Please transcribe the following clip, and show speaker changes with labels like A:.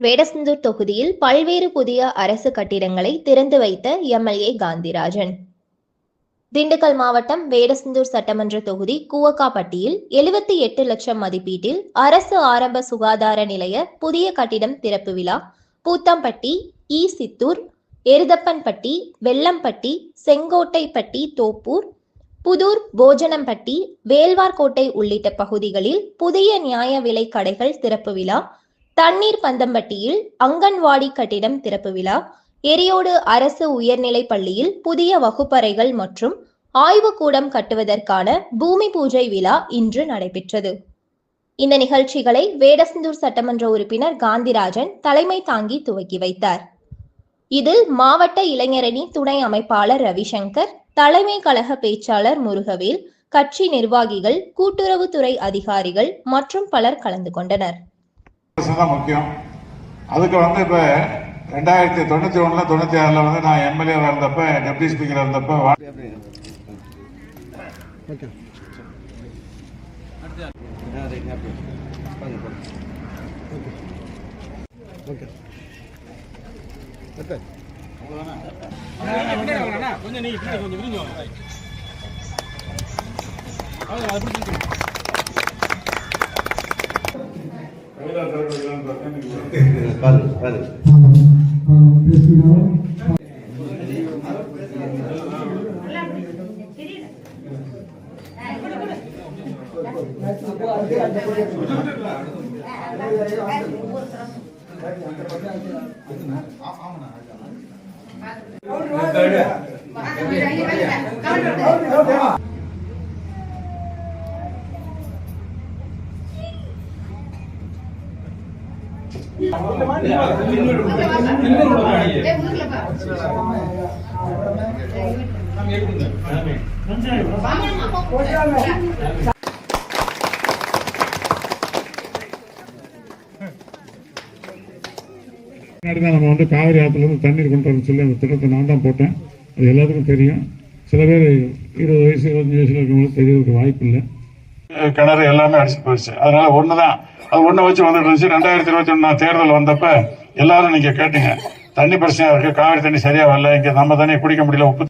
A: வேடசந்தூர் தொகுதியில் பல்வேறு புதிய அரசு கட்டிடங்களை திறந்து வைத்த எம்எல்ஏ காந்திராஜன். திண்டுக்கல் மாவட்டம் வேடசந்தூர் சட்டமன்ற தொகுதி கூவக்காப்பட்டியில் எழுபத்தி எட்டு லட்சம் மதிப்பீட்டில் அரசு ஆரம்ப சுகாதார நிலைய புதிய கட்டிடம் திறப்பு விழா பூத்தம்பட்டி ஈ சித்தூர் எருதப்பன்பட்டி வெள்ளம்பட்டி செங்கோட்டைப்பட்டி தோப்பூர் புதூர் போஜனம்பட்டி வேல்வார்கோட்டை உள்ளிட்ட பகுதிகளில் புதிய நியாய விலை கடைகள் திறப்பு விழா தண்ணீர் பந்தம்பட்டியில் அங்கன்வாடி கட்டிடம் திறப்பு விழா எரியோடு அரசு உயர்நிலைப் பள்ளியில் புதிய வகுப்பறைகள் மற்றும் ஆய்வுக்கூடம் கட்டுவதற்கான பூமி பூஜை விழா இன்று நடைபெற்றது. இந்த நிகழ்ச்சிகளை வேடசந்தூர் சட்டமன்ற உறுப்பினர் காந்திராஜன் தலைமை தாங்கி துவக்கி வைத்தார். இதில் மாவட்ட இளைஞரணி துணை அமைப்பாளர் ரவிசங்கர் தலைமை கழக பேச்சாளர் முருகவேல் கட்சி நிர்வாகிகள் கூட்டுறவுத்துறை அதிகாரிகள் மற்றும் பலர் கலந்து கொண்டனர்.
B: அரசு தான் முக்கியம் அதுக்கு வந்து இப்போ ரெண்டாயிரத்தி தொண்ணூற்றி ஒன்றில் தொண்ணூற்றி ஆறில் வந்து நான் எம்எல்ஏ இருந்தப்ப டெப்டி ஸ்பீக்கர் இருந்தப்ப
C: கொஞ்சம் நீங்க கொஞ்சம் விரிஞ்சு வாங்க. அவ்வளவுதான், அது பிடிச்சிருக்கு.
D: பாரு பாரு
B: முன்னாடி நம்ம வந்து காவிரி ஆற்றுலேருந்து தண்ணீர் கொண்டு வரணும் சொல்லி அந்த திட்டத்தை நான் தான் போட்டேன். அது எல்லாத்துக்கும் தெரியும். சில பேர் இருபது வயசு இருபத்தஞ்சு வயசுல இருக்கவங்களுக்கு தெரியறதுக்கு வாய்ப்பு இல்லை கிணறு எல்லாமே அடிச்சு போயிடுச்சு. அதனால ஒன்று தான் அது ஒன்றை வச்சு வந்துட்டு இருந்துச்சு. ரெண்டாயிரத்தி இருபத்தி ஒன்று தேர்தல் வந்தப்ப எல்லாரும் நீங்கள் கேட்டீங்க. தண்ணி பிரச்சனையா இருக்குது காவிரி தண்ணி சரியாக வரல. இங்கே நம்ம தண்ணியை குடிக்க முடியல. உப்பு